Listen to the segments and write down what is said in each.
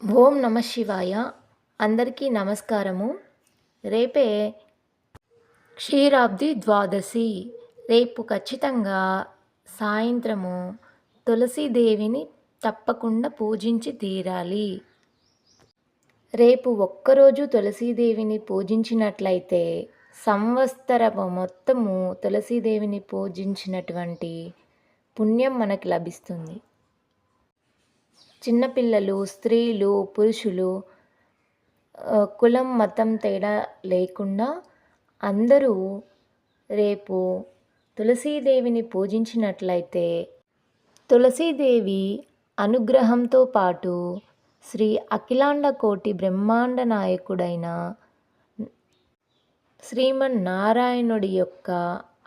ఓం నమ శివాయ. అందరికీ నమస్కారము. రేపే క్షీరాబ్ది ద్వాదశి. రేపు ఖచ్చితంగా సాయంత్రము తులసీదేవిని తప్పకుండా పూజించి తీరాలి. రేపు ఒక్కరోజు తులసీదేవిని పూజించినట్లయితే సంవత్సరము మొత్తము తులసీదేవిని పూజించినటువంటి పుణ్యం మనకు లభిస్తుంది. చిన్నపిల్లలు స్త్రీలు పురుషులు కులం మతం తేడా లేకుండా అందరూ రేపు తులసీదేవిని పూజించినట్లయితే తులసీదేవి అనుగ్రహంతో పాటు శ్రీ అఖిలాండ కోటి బ్రహ్మాండ నాయకుడైన శ్రీమన్నారాయణుడి యొక్క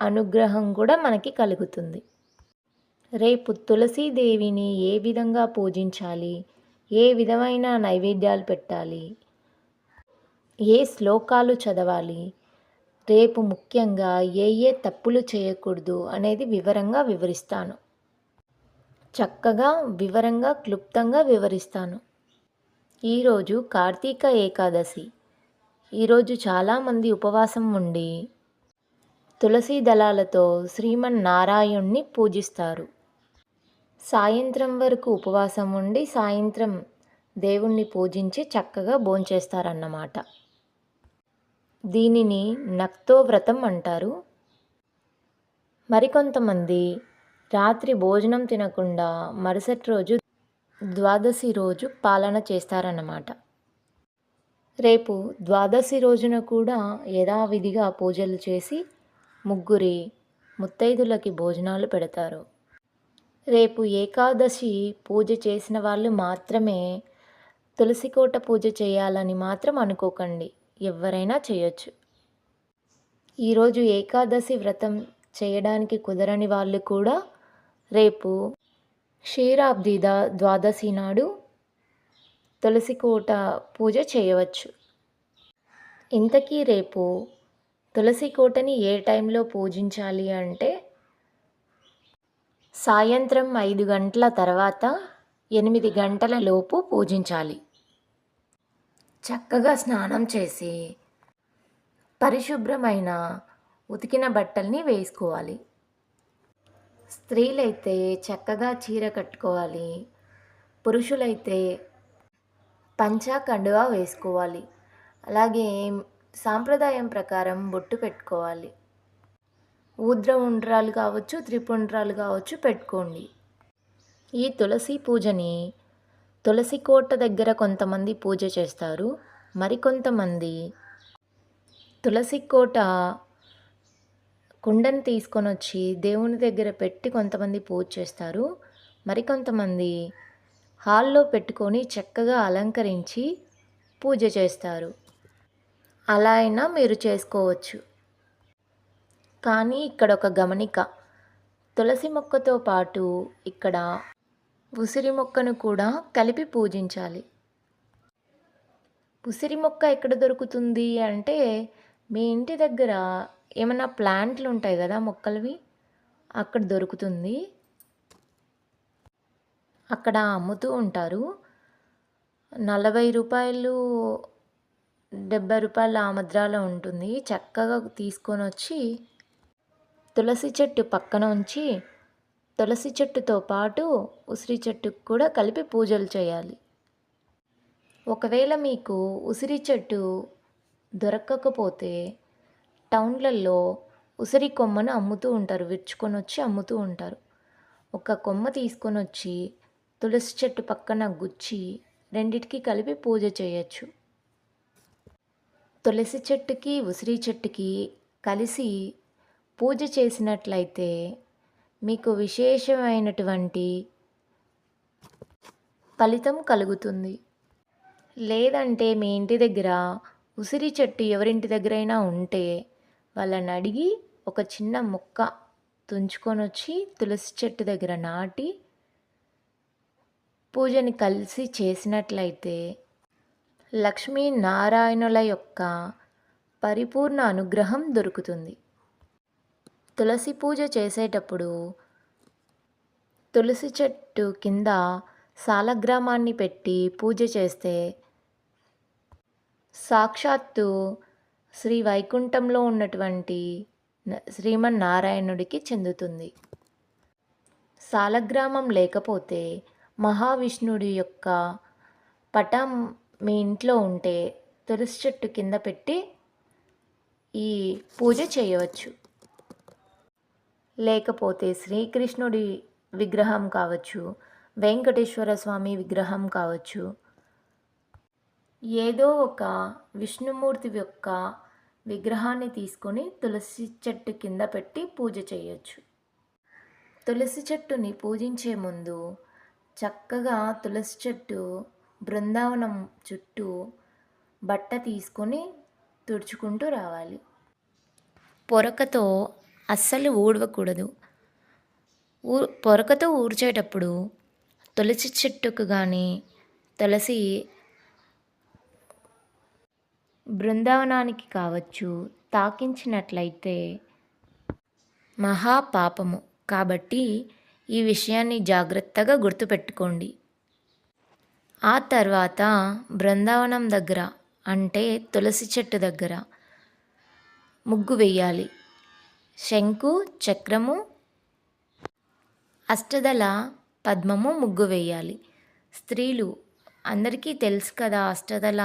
అనుగ్రహం కూడా మనకి కలుగుతుంది. రేపు తులసీదేవిని ఏ విధంగా పూజించాలి? ఏ విధమైన నైవేద్యాలు పెట్టాలి? ఏ శ్లోకాలు చదవాలి? రేపు ముఖ్యంగా ఏ ఏ తప్పులు చేయకూడదు అనేది వివరంగా వివరిస్తాను. చక్కగా వివరంగా క్లుప్తంగా వివరిస్తాను. ఈరోజు కార్తీక ఏకాదశి. ఈరోజు చాలామంది ఉపవాసం ఉండి తులసీ దళాలతో శ్రీమన్నారాయణ్ణి పూజిస్తారు. సాయంత్రం వరకు ఉపవాసం ఉండి సాయంత్రం దేవుణ్ణి పూజించి చక్కగా భోంచేస్తారన్నమాట. దీనిని నక్తో వ్రతం అంటారు. మరికొంతమంది రాత్రి భోజనం తినకుండా మరుసటి రోజు ద్వాదశి రోజు పాలన చేస్తారన్నమాట. రేపు ద్వాదశి రోజున కూడా యథావిధిగా పూజలు చేసి ముగ్గురి ముత్తైదులకి భోజనాలు పెడతారు. రేపు ఏకాదశి పూజ చేసిన వాళ్ళు మాత్రమే తులసికోట పూజ చేయాలని మాత్రం అనుకోకండి. ఎవరైనా చేయొచ్చు. ఈరోజు ఏకాదశి వ్రతం చేయడానికి కుదరని వాళ్ళు కూడా రేపు క్షీరాబ్ది దా ద్వాదశి నాడు తులసికోట పూజ చేయవచ్చు. ఇంతకీ రేపు తులసి కోటని ఏ టైంలో పూజించాలి అంటే సాయంత్రం ఐదు గంటల తర్వాత ఎనిమిది గంటల లోపు పూజించాలి. చక్కగా స్నానం చేసి పరిశుభ్రమైన ఉతికిన బట్టల్ని వేసుకోవాలి. స్త్రీలైతే చక్కగా చీర కట్టుకోవాలి. పురుషులైతే పంచా కండువా వేసుకోవాలి. అలాగే సాంప్రదాయం ప్రకారం బొట్టు పెట్టుకోవాలి. ఊద్ర ఉండ్రాలు కావచ్చు త్రిపుండ్రాలు కావచ్చు పెట్టుకోండి. ఈ తులసి పూజని తులసి కోట దగ్గర కొంతమంది పూజ చేస్తారు. మరికొంతమంది తులసి కోట కుండని తీసుకొని వచ్చి దేవుని దగ్గర పెట్టి కొంతమంది పూజ చేస్తారు. మరికొంతమంది హాల్లో పెట్టుకొని చక్కగా అలంకరించి పూజ చేస్తారు. అలా అయినా మీరు చేసుకోవచ్చు. కానీ ఇక్కడ ఒక గమనిక. తులసి మొక్కతో పాటు ఇక్కడ ఉసిరి మొక్కను కూడా కలిపి పూజించాలి. ఉసిరి మొక్క ఎక్కడ దొరుకుతుంది అంటే మీ ఇంటి దగ్గర ఏమైనా ప్లాంట్లు ఉంటాయి కదా మొక్కలవి? అక్కడ దొరుకుతుంది. అక్కడ అమ్ముతూ ఉంటారు. నలభై రూపాయలు డెబ్బై రూపాయల ఆ ఉంటుంది. చక్కగా తీసుకొని వచ్చి తులసి చెట్టు పక్కన ఉంచి తులసి చెట్టుతో పాటు ఉసిరి చెట్టుకు కూడా కలిపి పూజలు చేయాలి. ఒకవేళ మీకు ఉసిరి చెట్టు దొరకకపోతే టౌన్లలో ఉసిరి కొమ్మను అమ్ముతూ ఉంటారు విరుచుకొని వచ్చి అమ్ముతూ ఉంటారు. ఒక కొమ్మ తీసుకొని వచ్చి తులసి చెట్టు పక్కన గుచ్చి రెండిటికి కలిపి పూజ చేయొచ్చు. తులసి చెట్టుకి ఉసిరి చెట్టుకి కలిసి పూజ చేసినట్లయితే మీకు విశేషమైనటువంటి ఫలితం కలుగుతుంది. లేదంటే మీ ఇంటి దగ్గర ఉసిరి చెట్టు ఎవరింటి దగ్గరైనా ఉంటే వాళ్ళని అడిగి ఒక చిన్న మొక్క తుంచుకొని వచ్చి తులసి చెట్టు దగ్గర నాటి పూజని కలిసి చేసినట్లయితే లక్ష్మీనారాయణుల యొక్క పరిపూర్ణ అనుగ్రహం దొరుకుతుంది. తులసి పూజ చేసేటప్పుడు తులసి చెట్టు కింద సాలగ్రామాన్ని పెట్టి పూజ చేస్తే సాక్షాత్తు శ్రీ వైకుంఠంలో ఉన్నటువంటి శ్రీమన్నారాయణుడికి చెందుతుంది. సాలగ్రామం లేకపోతే మహావిష్ణుడి యొక్క పటం మీ ఇంట్లో ఉంటే తులసి చెట్టు కింద పెట్టి ఈ పూజ చేయవచ్చు. లేకపోతే శ్రీకృష్ణుడి విగ్రహం కావచ్చు వెంకటేశ్వర స్వామి విగ్రహం కావచ్చు. ఏదో ఒక విష్ణుమూర్తి యొక్క విగ్రహాన్ని తీసుకొని తులసి చెట్టు కింద పెట్టి పూజ చేయొచ్చు. తులసి చెట్టుని పూజించే ముందు చక్కగా తులసి చెట్టు బృందావనం చుట్టూ బట్ట తీసుకొని తుడుచుకుంటూ రావాలి. పొరకతో అస్సలు ఊడవకూడదు. ఊ పొరకతో ఊడ్చేటప్పుడు తులసి చెట్టుకు కానీ తులసి బృందావనానికి కావచ్చు తాకించినట్లయితే మహాపాపము. కాబట్టి ఈ విషయాన్ని జాగ్రత్తగా గుర్తుపెట్టుకోండి. ఆ తర్వాత బృందావనం దగ్గర అంటే తులసి చెట్టు దగ్గర ముగ్గు వేయాలి. శంకు చక్రము అష్టదళ పద్మము ముగ్గు వేయాలి. స్త్రీలు అందరికీ తెలుసు కదా అష్టదళ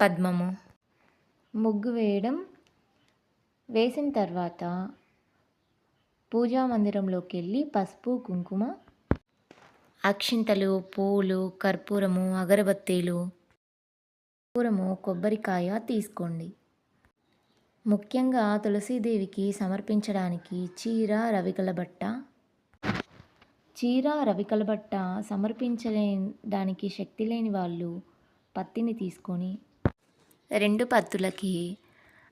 పద్మము. ముగ్గు వేయడం వేసిన తర్వాత పూజా మందిరంలోకి వెళ్ళి పసుపు కుంకుమ అక్షింతలు పూలు కర్పూరము అగరబత్తీలు కర్పూరము కొబ్బరికాయ తీసుకోండి. ముఖ్యంగా తులసీదేవికి సమర్పించడానికి చీర రవికల బట్ట చీర రవికల బట్ట సమర్పించలేడానికి శక్తి లేని వాళ్ళు పత్తిని తీసుకొని రెండు పత్తులకి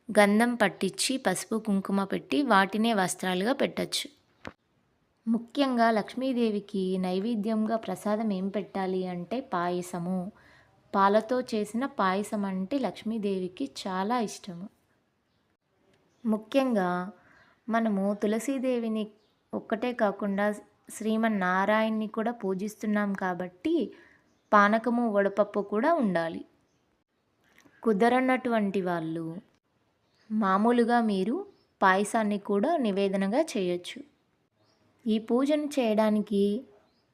గంధం పట్టించి పసుపు కుంకుమ పెట్టి వాటినే వస్త్రాలుగా పెట్టచ్చు. ముఖ్యంగా లక్ష్మీదేవికి నైవేద్యంగా ప్రసాదం ఏం పెట్టాలి అంటే పాయసము. పాలతో చేసిన పాయసం అంటే లక్ష్మీదేవికి చాలా ఇష్టము. ముఖ్యంగా మనము తులసీదేవిని ఒక్కటే కాకుండా శ్రీమన్నారాయణ్ణి కూడా పూజిస్తున్నాం కాబట్టి పానకము వడపప్పు కూడా ఉండాలి. కుదరనటువంటి వాళ్ళు మామూలుగా మీరు పాయసాన్ని కూడా నివేదనగా చేయొచ్చు. ఈ పూజను చేయడానికి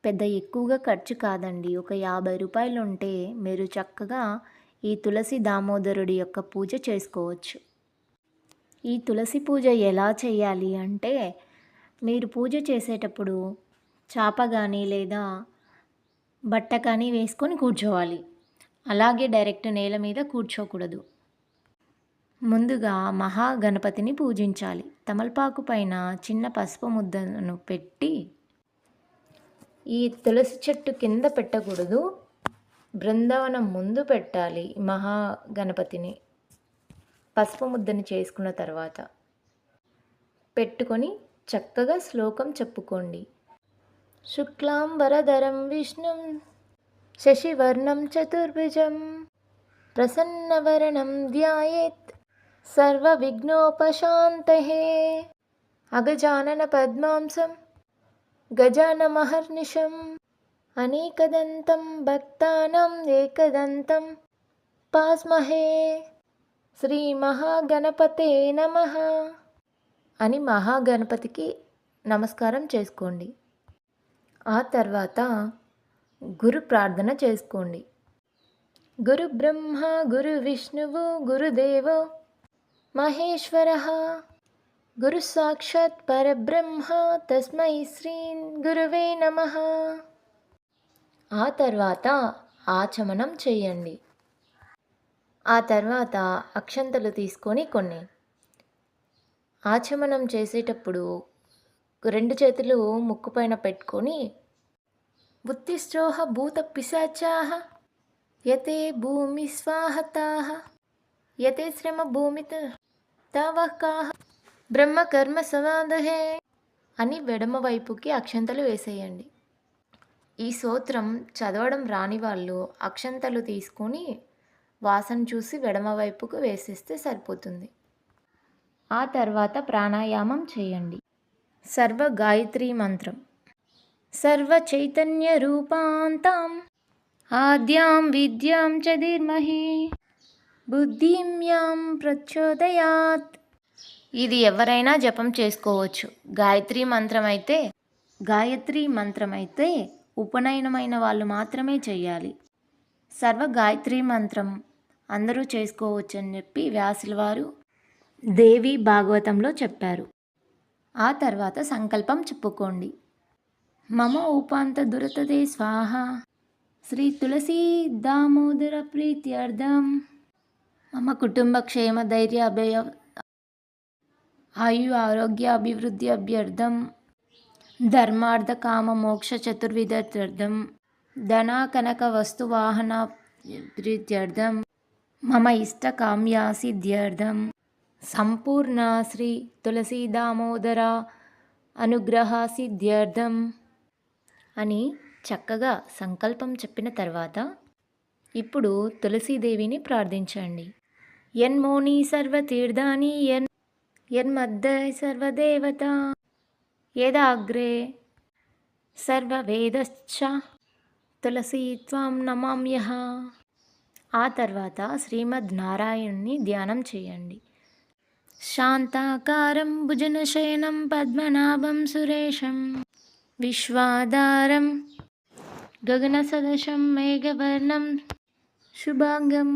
పెద్ద ఎక్కువగా ఖర్చు కాదండి. ఒక యాభై రూపాయలు ఉంటే మీరు చక్కగా ఈ తులసి దామోదరుడి యొక్క పూజ చేసుకోవచ్చు. ఈ తులసి పూజ ఎలా చేయాలి అంటే మీరు పూజ చేసేటప్పుడు చాప కానీ లేదా బట్ట కానీ వేసుకొని కూర్చోవాలి. అలాగే డైరెక్ట్ నేల మీద కూర్చోకూడదు. ముందుగా మహాగణపతిని పూజించాలి. తమలపాకు పైన చిన్న పసుపు ముద్దను పెట్టి ఈ తులసి చెట్టు కింద పెట్టకూడదు. బృందావనం ముందు పెట్టాలి మహాగణపతిని. పసుపు ముద్దని చేసుకున్న తర్వాత పెట్టుకొని చక్కగా శ్లోకం చెప్పుకోండి. శుక్లాంబరధరం విష్ణుం శశివర్ణం చతుర్భుజం ప్రసన్నవరణం ధ్యాయేత్ సర్వవిఘ్నోపశాంతయే అగజానన పద్మాంసం గజానమహర్నిషం అనేకదంతం భక్తానం ఏకదంతం పాస్మహే శ్రీ మహాగణపతే నమ అని మహాగణపతికి నమస్కారం చేసుకోండి. ఆ తర్వాత గురు ప్రార్థన చేసుకోండి. గురు బ్రహ్మ గురు విష్ణువు గురుదేవో మహేశ్వర గురు సాక్షాత్ పరబ్రహ్మ తస్మై శ్రీ గురువే నమ. ఆ తర్వాత ఆచమనం చేయండి. ఆ తర్వాత అక్షంతలు తీసుకొని కొన్ని. ఆచమనం చేసేటప్పుడు రెండు చేతులు ముక్కు పైన పెట్టుకొని బుద్ధిస్ట్రోహ భూత పిశాచాహ యతే భూమి స్వాహతాహ యతే శ్రమ భూమిత తవకాహ బ్రహ్మ కర్మ సమాధహే అని వెడమ వైపుకి అక్షంతలు వేసేయండి. ఈ సూత్రం చదవడం రాని వాళ్ళు అక్షంతలు తీసుకొని వాసన చూసి వెడమవైపుకు వేసేస్తే సరిపోతుంది. ఆ తర్వాత ప్రాణాయామం చేయండి. సర్వ గాయత్రి మంత్రం. సర్వచైతన్యరూపాంతాం ఆద్యాం విద్యాం చదిర్మహి ధీర్మహి. బుద్ధిం యాం ప్రచోదయాత్. ఇది ఎవరైనా జపం చేసుకోవచ్చు. గాయత్రి మంత్రం అయితే గాయత్రి మంత్రం అయితే ఉపనయనమైన వాళ్ళు మాత్రమే చేయాలి. సర్వ గాయత్రి మంత్రం. అందరూ చేసుకోవచ్చు అని చెప్పి వ్యాసుల వారు దేవి భాగవతంలో చెప్పారు. ఆ తర్వాత సంకల్పం చెప్పుకోండి. మమ ఉపాంత దురతదే స్వాహ. శ్రీ తులసీ దామోదర ప్రీత్యర్థం. మమ కుటుంబ క్షేమ ధైర్య అభయ ఆయు ఆరోగ్య అభివృద్ధి అభ్యర్థం. ధర్మార్థ కామ మోక్ష చతుర్విధర్థం ధన కనక వస్తు వాహన ప్రీత్యర్థం. మమ ఇష్ట కామ్య సంపూర్ణ శ్రీ తులసీ దామోదర అనుగ్రహ సిద్ధ్యర్థం అని చక్కగా సంకల్పం చెప్పిన తర్వాత ఇప్పుడు తులసీదేవిని ప్రార్థించండి. యన్మోని సర్వతీర్థాని యన్ యన్మధ్య సర్వదేవత యదాగ్రే సర్వవేదశ్చ తులసీ త్వం నమామ్యహ. ఆ తర్వాత శ్రీమద్ నారాయణ్ని ధ్యానం చేయండి. శాంతాకారం భుజనశయనం పద్మనాభం సురేశం విశ్వాధారం గగనసదశం మేఘవర్ణం శుభాంగం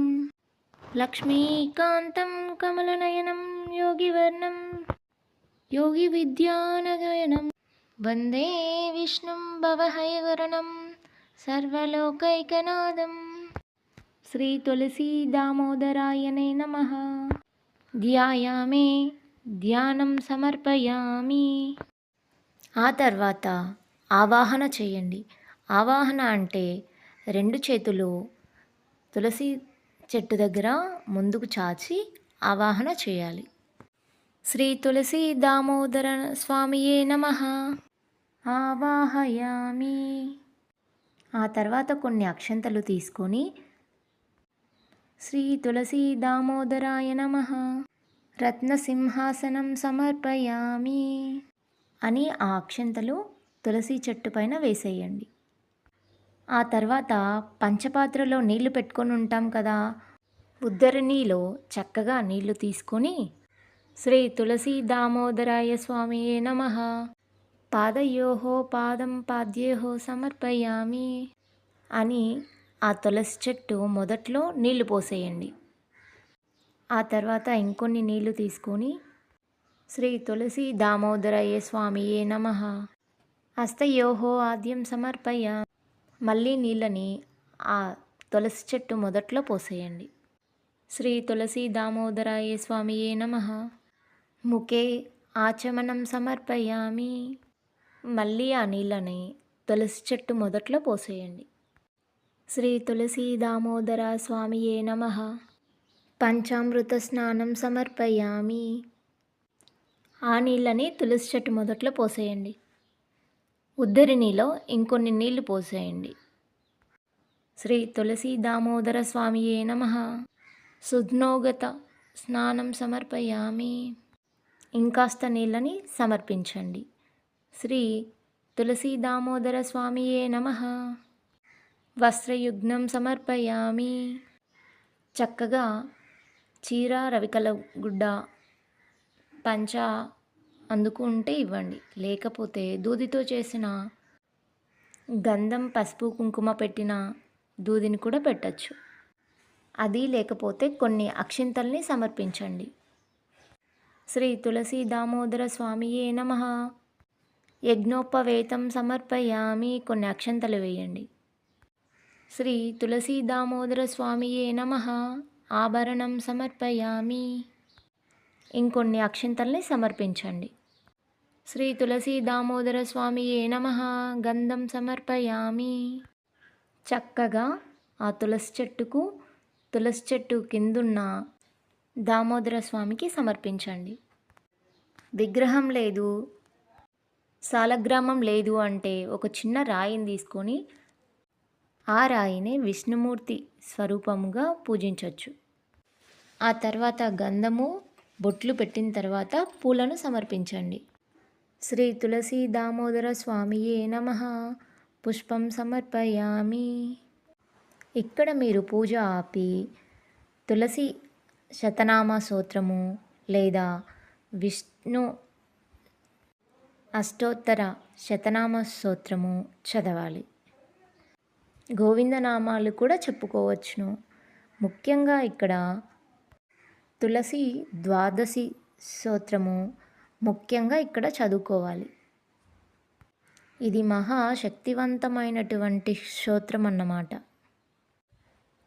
లక్ష్మీకాంతం కమలనయనం యోగివర్ణం యోగి విద్యానగయనం వందే విష్ణుం భవహయవరణం సర్వలోకైకనాథం శ్రీ తులసీ దామోదరాయనే నమ. ధ్యాయామే ధ్యానం సమర్పయామి. ఆ తర్వాత ఆవాహన చేయండి. ఆవాహన అంటే రెండు చేతులు తులసి చెట్టు దగ్గర ముందుకు చాచి ఆవాహన చేయాలి. శ్రీ తులసి దామోదర స్వామియే నమ. ఆవాహయామి. ఆ తర్వాత కొన్ని అక్షంతలు తీసుకొని శ్రీ తులసి దామోదరాయ నమ. రత్నసింహాసనం సమర్పయామి అని ఆ అక్షంతలు తులసి చెట్టు పైన వేసేయండి. ఆ తర్వాత పంచపాత్రలో నీళ్ళు పెట్టుకొని ఉంటాం కదా ఉద్దరిణిలో చక్కగా నీళ్ళు తీసుకొని శ్రీ తులసి దామోదరాయ స్వామియే నమ. పాదయోహో పాదం పాద్యేహో సమర్పయామి అని ఆ తులసి చెట్టు మొదట్లో నీళ్ళు పోసేయండి. ఆ తర్వాత ఇంకొన్ని నీళ్ళు తీసుకొని శ్రీ తులసి దామోదరయ్య స్వామియే నమ. హస్తయోహో ఆద్యం సమర్పయ. మళ్ళీ నీళ్ళని ఆ తులసి చెట్టు మొదట్లో పోసేయండి. శ్రీ తులసి దామోదరాయ స్వామియే నమ. ముఖే ఆచమనం సమర్పయామి. మళ్ళీ ఆ నీళ్ళని తులసి చెట్టు మొదట్లో పోసేయండి. శ్రీ తులసి దామోదర స్వామియే నమ. పంచామృత స్నానం సమర్పయామి. ఆ నీళ్ళని తులసి చెట్టు మొదట్లో పోసేయండి. ఉద్దరినిలో ఇంకొన్ని నీళ్ళు పోసేయండి. శ్రీ తులసి దామోదర స్వామియే నమ. సుజ్ఞోగత స్నానం సమర్పయామి. ఇంకాస్త నీళ్ళని సమర్పించండి. శ్రీ తులసి దామోదర స్వామియే నమ. వస్త్రయుగ్నం సమర్పయామి. చక్కగా చీర రవికల గుడ్డ పంచ అందుకు ఉంటే ఇవ్వండి. లేకపోతే దూదితో చేసిన గంధం పసుపు కుంకుమ పెట్టిన దూదిని కూడా పెట్టచ్చు. అది లేకపోతే కొన్ని అక్షింతల్ని సమర్పించండి. శ్రీ తులసి దామోదర స్వామియే నమ. యజ్ఞోపవేతం సమర్పయామి. కొన్ని అక్షంతలు వేయండి. శ్రీ తులసి దామోదర స్వామియే నమ. ఆభరణం సమర్పయామి. ఇంకొన్ని అక్షంతల్ని సమర్పించండి. శ్రీ తులసి దామోదర స్వామియే నమ. గంధం సమర్పయామి. చక్కగా ఆ తులసి చెట్టుకు తులసి చెట్టు కిందున్న దామోదర స్వామికి సమర్పించండి. విగ్రహం లేదు. సాలగ్రామం లేదు అంటే ఒక చిన్న రాయిని తీసుకొని ఆ రాయిని విష్ణుమూర్తి స్వరూపముగా పూజించవచ్చు ఆ తర్వాత గంధము బొట్లు పెట్టిన తర్వాత పూలను సమర్పించండి. శ్రీ తులసి దామోదర స్వామియే నమ. పుష్పం సమర్పయామి. ఇక్కడ మీరు పూజ ఆపి తులసి శతనామ స్తోత్రము లేదా విష్ణు అష్టోత్తర శతనామ స్తోత్రము చదవాలి. గోవిందనామాలు కూడా చెప్పుకోవచ్చును. ముఖ్యంగా ఇక్కడ తులసి ద్వాదశి స్తోత్రము ముఖ్యంగా ఇక్కడ చదువుకోవాలి. ఇది మహా శక్తివంతమైనటువంటి స్తోత్రం అన్నమాట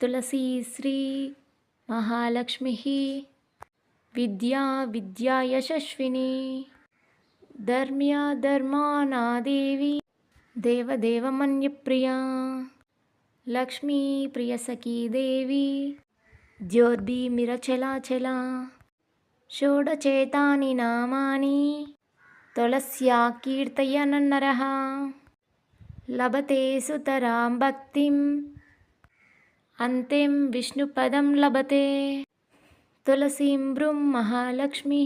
తులసి శ్రీ మహాలక్ష్మి విద్యా విద్యా యశస్విని ధర్మ్య ధర్మానాదేవి దేవదేవమన్యప్రియా లక్ష్మీ ప్రియసఖీ దేవి ద్యోర్భిమిరచలాచలా షోడచేతాని నామాని తులస్యా కీర్తయనన్నరः లభతే సుతరాం భక్తిం అంతెం విష్ణుపదం లభతే తులసీం బృం మహాలక్ష్మి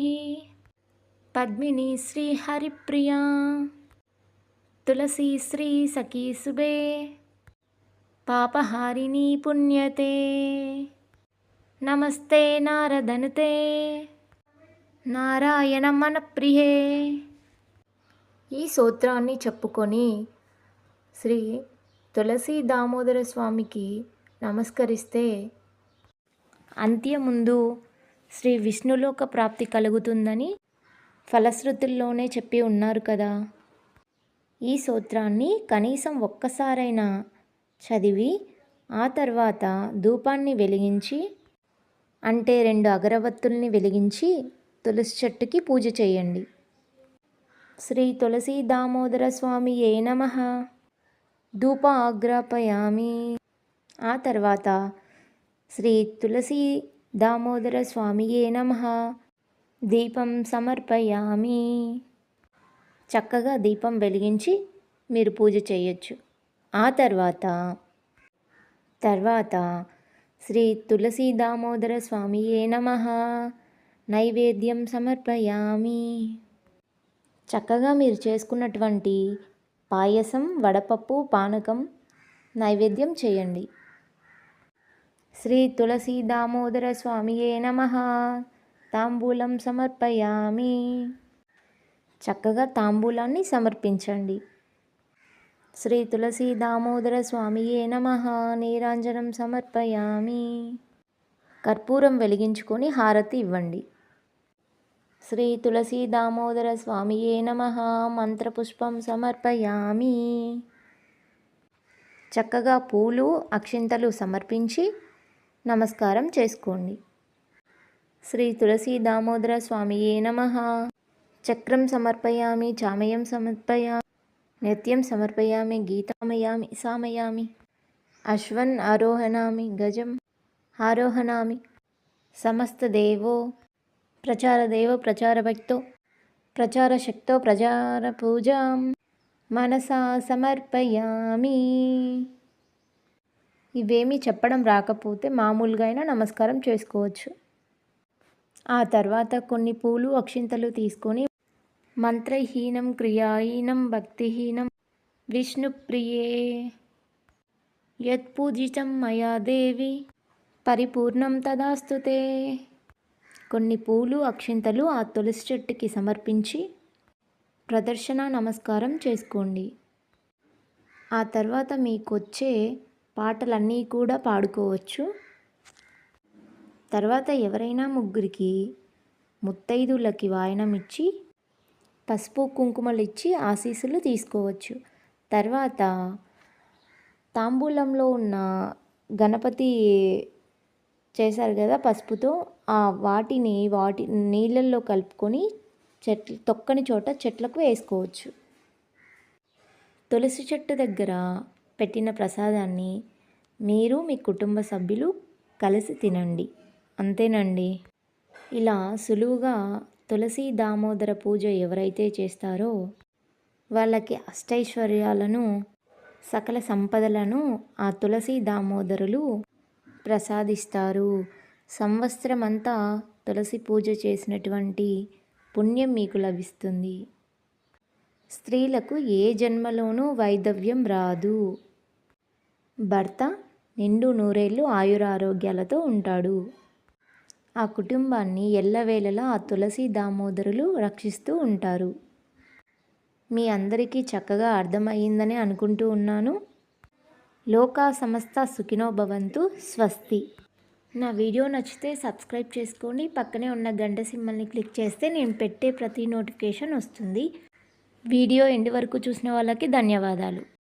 పద్మిని శ్రీహరిప్రియా తులసీ శ్రీ సఖీ సుబే పాపహారిణీ పుణ్యతే. నమస్తే నారదనుతే. నారాయణ మనప్రియే. ఈ సూత్రాన్ని చెప్పుకొని శ్రీ తులసి దామోదర స్వామికి నమస్కరిస్తే అంత్యముందు శ్రీ విష్ణులోక ప్రాప్తి కలుగుతుందని ఫలశ్రుతుల్లోనే చెప్పి ఉన్నారు కదా. ఈ సూత్రాన్ని కనీసం ఒక్కసారైనా చదివి ఆ తర్వాత ధూపాన్ని వెలిగించి అంటే రెండు అగరవత్తుల్ని వెలిగించి తులసి చెట్టుకి పూజ చేయండి. శ్రీ తులసి దామోదర స్వామి ఏ నమ. ధూప ఆగ్రాపయామి ఆ తర్వాత శ్రీ తులసి దామోదర స్వామి ఏ నమ. దీపం సమర్పయామి. చక్కగా దీపం వెలిగించి మీరు పూజ చేయొచ్చు. ఆ తర్వాత తర్వాత శ్రీ తులసి దామోదర స్వామి ఏ నమ. నైవేద్యం సమర్పయామి. చక్కగా మీరు చేసుకున్నటువంటి పాయసం వడపప్పు పానకం నైవేద్యం చేయండి. శ్రీ తులసి దామోదర స్వామియే నమ. తాంబూలం సమర్పయామి. చక్కగా తాంబూలాన్ని సమర్పించండి. శ్రీ తులసి దామోదర స్వామియే నమ. నీరాంజనం సమర్పయామి. కర్పూరం వెలిగించుకొని హారతి ఇవ్వండి. శ్రీ తులసి దామోదర స్వామియే నమ. మంత్రపుష్పం సమర్పయామి. చక్కగా పూలు అక్షింతలు సమర్పించి నమస్కారం చేసుకోండి. శ్రీ తులసి దామోదర స్వామియే నమ. చక్రం సమర్పయామి చామయం సమర్పయామి. నృత్యం సమర్పయామి గీతామయామి సామయామి. అశ్వన్ ఆరోహణామి గజం ఆరోహణామి. సమస్తదేవో ప్రచారదేవ ప్రచారభక్తో ప్రచారశక్తో ప్రచార పూజాం మనసా సమర్పయామి. ఇవేమీ చెప్పడం రాకపోతే మామూలుగా అయినా నమస్కారం చేసుకోవచ్చు. ఆ తర్వాత కొన్ని పూలు అక్షింతలు తీసుకొని మంత్రహీనం క్రియాహీనం భక్తిహీనం. విష్ణుప్రియే. యత్పూజితం మయా దేవి. పరిపూర్ణం తదాస్తుతే కొన్ని పూలు అక్షింతలు ఆ తులసి చెట్టుకి సమర్పించి ప్రదర్శన నమస్కారం చేసుకోండి. ఆ తర్వాత మీకు వచ్చే పాటలన్నీ కూడా పాడుకోవచ్చు. తర్వాత ఎవరైనా ముగ్గురికి ముత్తైదులకి వాయనం ఇచ్చి పసుపు కుంకుమలు ఇచ్చి ఆశీస్సులు తీసుకోవచ్చు. తర్వాత తాంబూలంలో ఉన్న గణపతి చేశారు కదా పసుపుతో ఆ వాటిని వాటి నీళ్ళల్లో కలుపుకొని చెట్లు తొక్కని చోట చెట్లకు వేసుకోవచ్చు. తులసి చెట్టు దగ్గర పెట్టిన ప్రసాదాన్ని మీరు మీ కుటుంబ సభ్యులు కలిసి తినండి. అంతేనండి. ఇలా సులువుగా తులసి దామోదర పూజ ఎవరైతే చేస్తారో వాళ్ళకి అష్టైశ్వర్యాలను సకల సంపదలను ఆ తులసి దామోదరులు ప్రసాదిస్తారు. సంవత్సరమంతా తులసి పూజ చేసినటువంటి పుణ్యం మీకు లభిస్తుంది. స్త్రీలకు ఏ జన్మలోనూ వైధవ్యం రాదు. భర్త నిండు నూరేళ్ళు ఆయురారోగ్యాలతో ఉంటాడు. ఆ కుటుంబాన్ని ఎల్లవేళలా ఆ తులసి దామోదరులు రక్షిస్తూ ఉంటారు. మీ అందరికీ చక్కగా అర్థమయ్యిందని అనుకుంటూ ఉన్నాను. లోకా సమస్త సుఖినో భవంతు స్వస్తి. నా వీడియో నచ్చితే సబ్స్క్రైబ్ చేసుకోండి. పక్కనే ఉన్న గంట సింబల్ని క్లిక్ చేస్తే నేను పెట్టే ప్రతి నోటిఫికేషన్ వస్తుంది. వీడియో ఎండి వరకు చూసిన వాళ్ళకి ధన్యవాదాలు.